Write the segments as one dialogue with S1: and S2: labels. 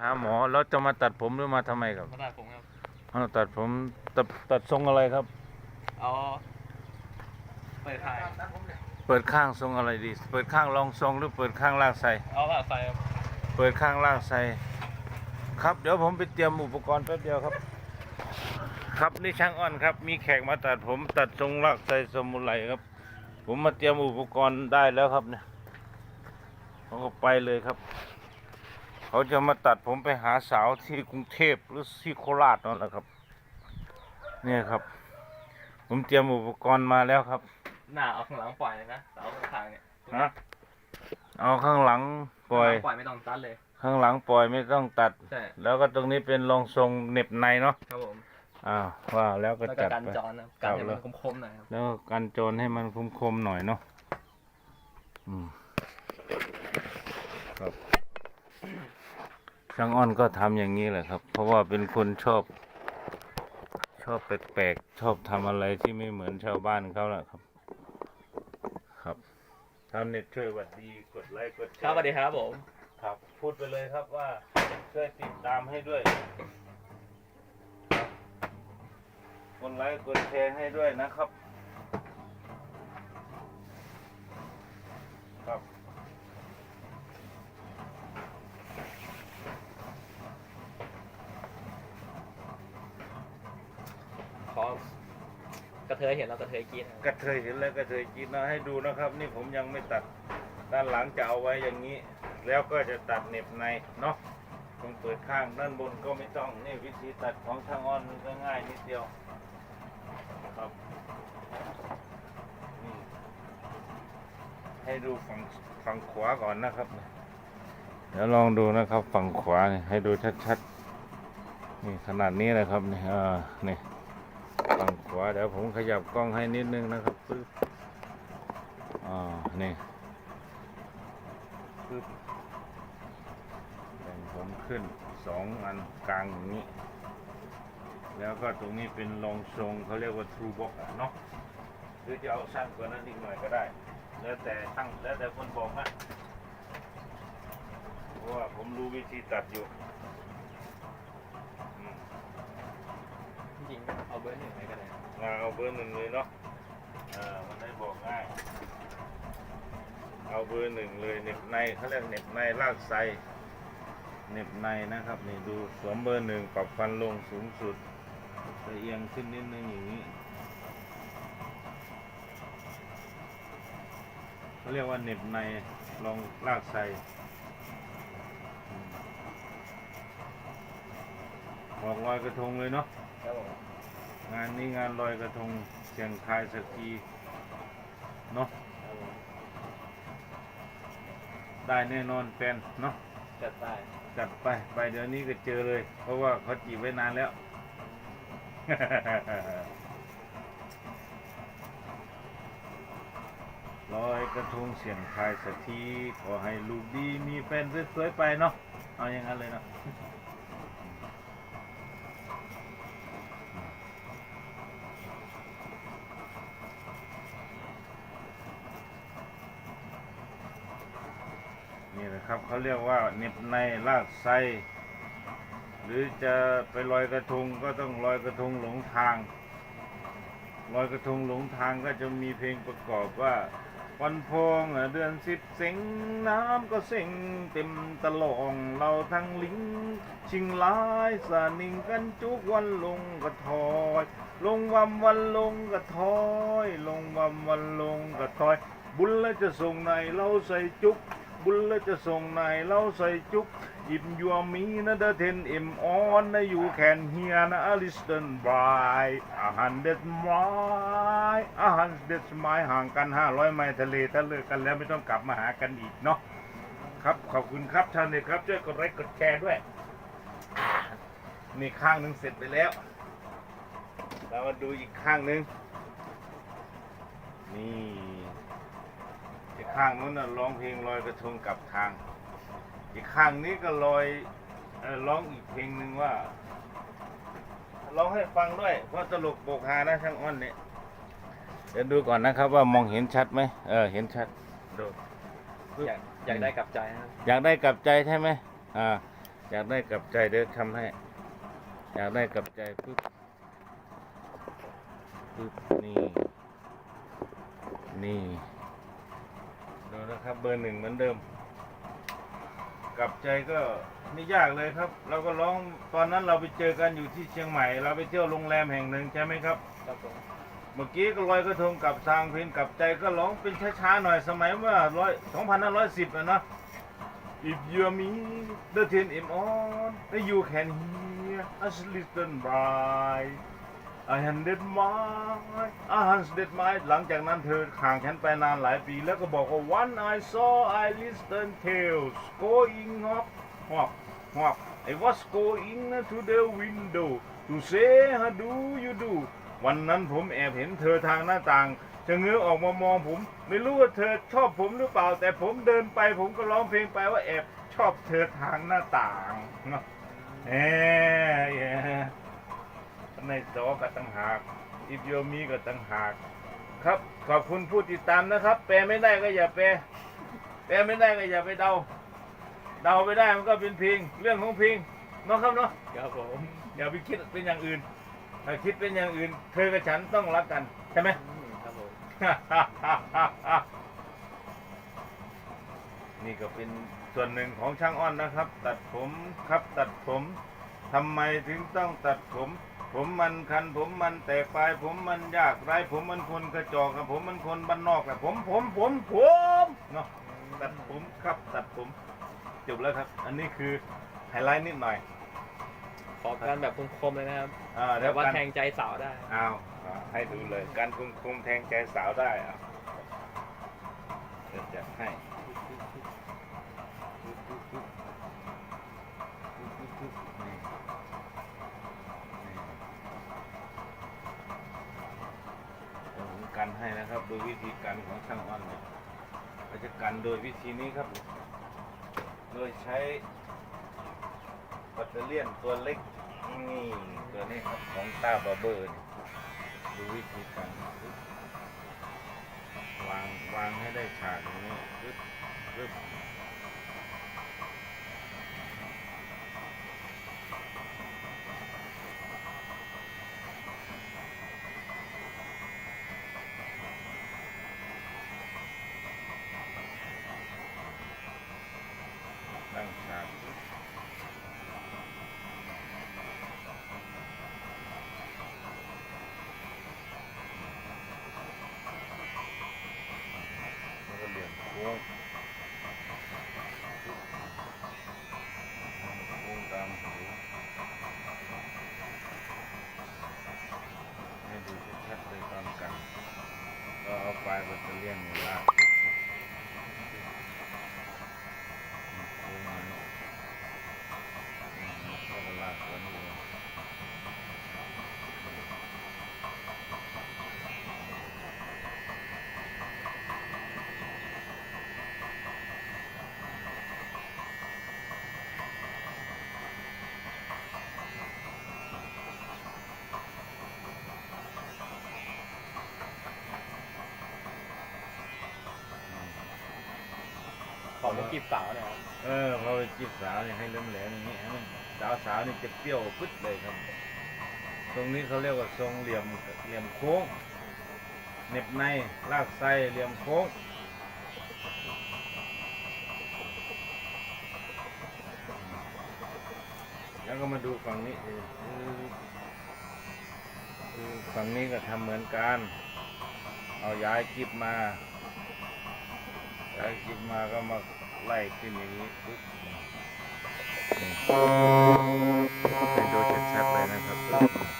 S1: หาหมอแล้วจะมาตัดผมหรือมาทำไมครับ
S2: มาตัดผมครับ
S1: เอาตัดผมตัดตัดทรงอะไรครับ
S2: เอาเปิดถ่าย
S1: เปิดข้างทรงอะไรดี เปิดข้างรองทรงหรือเปิดข้างล่างใส่
S2: เอาละใส่ครับ
S1: เปิดข้างล่างใส่ครับเดี๋ยวผมไปเตรียมอุปกรณ์แป๊บเดียวครับ ครับนี่ช่างอ้อนครับ มีแขกมาตัดผมตัดทรงลากใส่สมุไรครับ ผมมาเตรียมอุปกรณ์ได้แล้วครับเนี่ยเขาก็ไปเลยครับ เขาจะมาตัดผมไปหาสาวที่กรุงเทพหรือที่โคราชนั่นแหละครับ เนี่ยครับ ผมเตรียมอุปกรณ์มาแล้วครับ
S2: หน้าเอาข้างหลังปล่อยเลยนะเสาข้างทางเนี่ย
S1: ฮะเอาข้างหลังปล่อย
S2: ปล่อยไม่ต้องตัดเลย
S1: ข้างหลังปล่อยไม่ต้องตัด
S2: ใช่
S1: แล้วก็ตรงนี้เป็นรองทรงเหน็บในเนาะ
S2: ครับผม
S1: อ้าวว่าแล้วก็
S2: แล้วก็
S1: จัด
S2: กัน
S1: ไป
S2: จรนะกันให้มันคมๆหน่อยครับ
S1: แล้วก็กันโจรให้มันคมๆหน่อยเนาะอืมครับ ช่างอ้อนก็ทำอย่างนี้แหละครับ เพราะว่าเป็นคนชอบ ชอบแปลกๆชอบทำอะไรที่ไม่เหมือนชาวบ้านเขาแหละครับ ครับทำเน็ตช่วยหวัดดีกดไลค์กดแช
S2: ครับ
S1: ร์
S2: สวัสดีครับผม
S1: ครับ พูดไปเลยครับว่าช่วยติดตามให้ด้วยกดไลค์กดแชร์ให้ด้วยนะครับ ครับ
S2: ขอกระเทยเห็นแล้วกระเทยกิน
S1: กระเทยเห็นแล้วกระเทยกินนะให้ดูนะครับ นี่ผมยังไม่ตัดด้านหลังจะเอาไว้อย่างนี้ แล้วก็จะตัดเน็บในเนาะตรงเปิดข้างด้านบนก็ไม่ต้องนี่วิธีตัดของช่างอ้อนมันก็ง่ายนิดเดียวครับนี่ให้ดูฝั่งฝั่งขวาก่อนนะครับ เดี๋ยวลองดูนะครับฝั่งขวานี่ให้ดูชัดๆนี่ขนาดนี้นะครับนี่อ่านี่ ฝั่งขวาเดี๋ยวผมขยับกล้องให้นิดนึงนะครับปึ๊บอ่านี่ปึ๊บแบ่งผมขึ้นสองอันกลางอย่างนี้ แล้วก็ตรงนี้เป็นรองทรงเขาเรียกว่า true box อะเนาะหรือจะเอาสั้นกว่านั้นอีกหน่อยก็ได้ แล้วแต่ตั้งแล้วแต่คนบอกนะเพราะว่าผมรู้วิธีตัดอยู่อืม
S2: จ ริงๆ เอาเบอร์หนึ่งไปก็ได้
S1: งานเอาเบอร์หนึ่งเลยเนาะเออมันได้บอกง่าย เอาเบอร์หนึ่งเลยเหน็บในเขาเรียกเหน็บในลากไซเหน็บในนะครับนี่ดูสวมเบอร์หนึ่งปรับฟันลงสูงสุดจะเอียงขึ้นนิดนึงอย่างนี้เขาเรียกว่าเหน็บในลองลากไซอออกรอยกระทงเลยเนาะ
S2: ครับผม
S1: งานนี้งานลอยกระทงเชียงคายสกีเนาะ
S2: ครับผม
S1: ได้แน่นอนแฟนเนาะ
S2: จัดไป
S1: จัดไปไปเดี๋ยวนี้ก็เจอเลย เพราะว่าเขาจีบไว้นานแล้ว ลอยกระทงเสียงคายสักทีขอให้ลูกดีมีแฟนสวยๆไปเนาะเอาอย่างนั้นเลยเนาะ นะครับเขาเรียกว่าเน็บในลากไส้หรือจะไปลอยกระทงก็ต้องลอยกระทงหลงทางลอยกระทงหลงทางก็จะมีเพลงประกอบว่าวันพองเดือนสิบเสงน้ำก็เสงเต็มตลองเราทั้งลิงชิงลายสานิงกันจุกวันลงกระทอย ลงวำวันลงกระทอย ลงวำวันลงกระทอย บุญแล้วจะส่งในเราใส่จุก บุญแล้วจะส่งในเราใส่จุกยิบยัวมีนะเดเทนเอ็มออนนะอยู่แคนเฮียนะอลิสตันบายอาหารเด็ดไม้อาหารเด็ดไม้ห่างกันห้าร้อยไมล์ทะเลถ้าเลิกกันแล้วไม่ต้องกลับมาหากันอีกเนาะครับขอบคุณครับท่านเลยครับช่วยกดไลค์กดแชร์ด้วยนี่ข้างหนึ่งเสร็จไปแล้วเรามาดูอีกข้างหนึ่งนี่ ข้างนู้นน่ะร้องเพลงลอยกระทงกลับทาง อีกข้างนี้ก็ลอยเอ่อร้องอีกเพลงหนึ่งว่าร้องให้ฟังด้วย เพราะตลกโปกฮานะช่างอ้อนเนี่ยเดี๋ยวดูก่อนนะครับว่ามองเห็นชัดไหมเออเห็นชัดดู
S2: อยากอยากได้กลับใจนะครับ
S1: อยากได้กลับใจใช่ไหมอ่าอยากได้กลับใจเดี๋ยวทำให้ อยากได้กลับใจปึ๊บปึ๊บนี่นี่ดู นะครับ เบอร์หนึ่งเหมือนเดิม กลับใจก็ไม่ยากเลยครับ เราก็ร้องตอนนั้นเราไปเจอกันอยู่ที่เชียงใหม่ เราไปเที่ยวโรงแรมแห่งหนึ่งใช่ไหมครับ
S2: ครับผม
S1: เมื่อกี้ก็ลอยกระทงกับทางเพลงกับใจก็ร้องเป็นช้าๆหน่อยสมัยเมื่อร้อยสองพันห้าร้อยสิบนะเนาะ If you are me the ten am on you can hear us listen by I hundred mile I hundred mile หลังจากนั้นเธอห่างฉันไปนานหลายปี แล้วก็บอกว่า one I saw I listen tales going up หอบหอบ I was going to the window to say how do you do วันนั้นผมแอบเห็นเธอทางหน้าต่างจะเงื้อออกมามองผม ไม่รู้ว่าเธอชอบผมหรือเปล่า แต่ผมเดินไปผมก็ร้องเพลงไปว่าแอบชอบเธอทางหน้าต่างเนาะแหม ในจอก็ตั้งหากอีฟโยมีก็ตั้งหาก ครับ ขอบคุณผู้ติดตามนะครับ แปลไม่ได้ก็อย่าแปลแปลไม่ได้ก็อย่าไปเดา เดาไปได้มันก็เป็นเพลงเรื่องของเพลงเนาะครับเนาะ
S2: ครับผม
S1: อย่าไปคิดเป็นอย่างอื่นถ้าคิดเป็นอย่างอื่น เธอกับฉันต้องรักกันใช่ไหม
S2: อืมครับผม
S1: นี่ก็เป็นส่วนหนึ่งของช่างอ้อนนะครับ ตัดผมครับตัดผมทำไมถึงต้องตัดผม ผมมันคัน ผมมันแตกปลาย ผมมันยากไรผมมันคนกระจอกครับผมมันคนบ้านนอกแต่ผมผมผมผมเนาะตัดผมครับตัดผมจบแล้วครับ อันนี้คือไฮไลท์นิดหน่อย
S2: ขอการแบบคมๆเลยนะครับ
S1: อ่า
S2: แบ
S1: เดี๋ยว
S2: บว่า
S1: กัน
S2: แทงใจสาวได้
S1: อ้าวอ่าให้ดูเลย การคุมคุมแทงใจสาวได้อะเดี๋ยวจะให้นี่นี่เดี๋ยวผม กันให้นะครับ โดยวิธีการของช่างอ้อนเนี่ยเราจะกันโดยวิธีนี้ครับ โดยใช้ปัตเตอร์เลียนตัวเล็กนี่ตัวนี้ครับของตาบาเบอร์ดูวิธีการวางวางให้ได้ฉากตรงนี้ปึ๊บปึ๊บตั้งฉากปึ๊บ แล้วก็เหลี่ยมโค้งโค้งตามหูให้ดูชัดๆเลยตอนกัน ก็เอาปลายแบตเตอรี่ยนนี่ลากโค้งมานี่แล้วก็ลากตัวนี้ลง
S2: ของมุกกีบสาวเนี่ยครับ
S1: เออพอไปจีบสาวเนี่ยให้เลื่มแหลมอย่างนี้ให้มันสาวสาวนี่จะเปรี้ยวปึ๊ดเลยครับ ตรงนี้เขาเรียกว่าทรงเหลี่ยมเหลี่ยมโค้งเหน็บในลากไส้เหลี่ยมโค้งแล้วก็มาดูฝั่งนี้เออคือฝั่งนี้ก็ทำเหมือนกัน เอาย้ายกิบมาย้ายกิบมาก็มา ไล่ขึ้นอย่างนี้ปุ๊บนี่ให้ดูชัดๆเลยนะครับ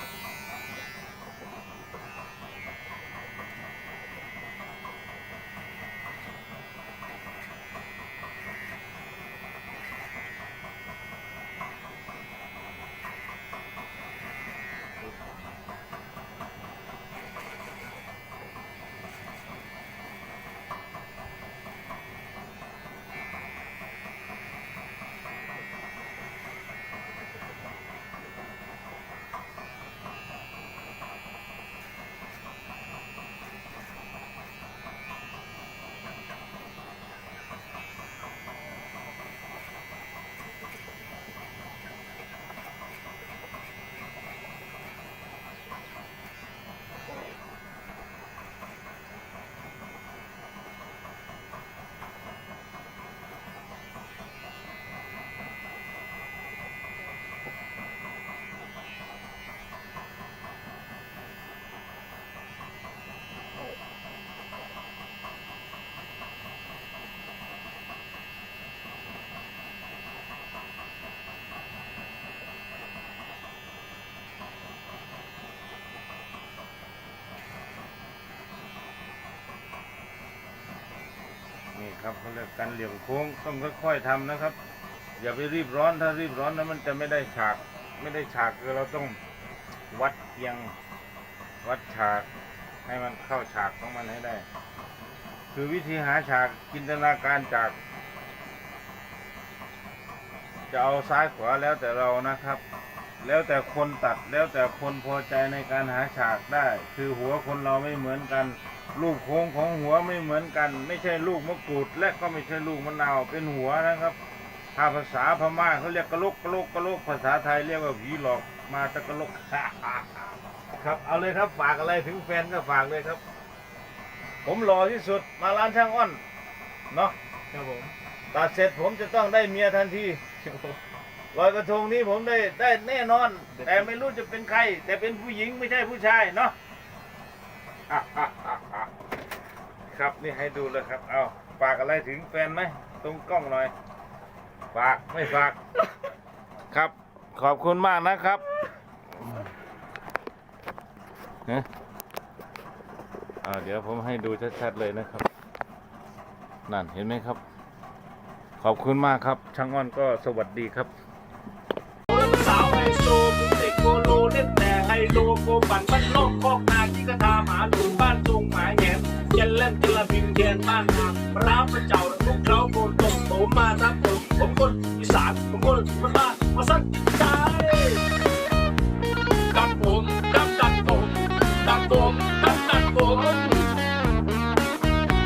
S1: ครับเขาเรียกการเหลี่ยมโค้งต้องค่อยๆทำนะครับ อย่าไปรีบร้อนถ้ารีบร้อนแล้วมันจะไม่ได้ฉาก ไม่ได้ฉากคือเราต้องวัดเอียงวัดฉากให้มันเข้าฉากของมันให้ได้ คือวิธีหาฉากจินตนาการจาก จะเอาซ้ายขวาแล้วแต่เรานะครับ แล้วแต่คนตัดแล้วแต่คนพอใจในการหาฉากได้ คือหัวคนเราไม่เหมือนกัน ลูกโค้งของหัวไม่เหมือนกัน ไม่ใช่ลูกมะกรูด และก็ไม่ใช่ลูกมะนาวเป็นหัวนะครับ ถ้าภาษาพม่าเขาเรียกกะโลกกะโลกกะโลกภาษาไทยเรียกว่าผีหลอกมาตะกะโลกครับเอาเลยครับฝากอะไรถึงแฟนก็ฝากเลยครับ ผมหล่อที่สุดมาร้านช่างอ้อนเนาะ
S2: ครับผม
S1: ตัดเสร็จผมจะต้องได้เมียทันทีลอยกระทงนี้ผมได้ได้แน่นอน แต่ไม่รู้จะเป็นใคร แต่เป็นผู้หญิงไม่ใช่ผู้ชายเนาะ ครับนี่ให้ดูเลยครับเอาฝากอะไรถึงแฟนไหมตรงกล้องหน่อย ฝากไม่ฝาก ครับ ขอบคุณมากนะครับเนอะอ่าเดี๋ยวผมให้ดูชัดๆเลยนะครับ นั่นเห็นไหมครับ ขอบคุณมากครับช่างอ้อนก็สวัสดีครับ
S3: สาวไฮโซ โลโกบันบ้านนอกคอกนาที่กระทาหมาหลุมบ้านทรงหมาแหงนเยันเล่นเจลาบินเทียนบ้านนาร้าวประเจ้าทุกเขาโกนตกผมมาครับผมผมคนอีสานผมคนมันบ้านมาสั้นใจดันผมดันดันผมดันผมดันดันผม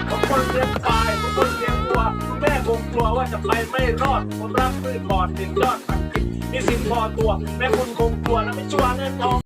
S3: ผมคนเลี้ยงควายผมคนเลี้ยงวัวคุณแม่คงกลัวว่าจะไปไม่รอดผมรักพืชบอดถึงยอดพันกินมีสิ่งพอตัวแม่คุณคงกลัวนะไม่ชัวร์เงินทอง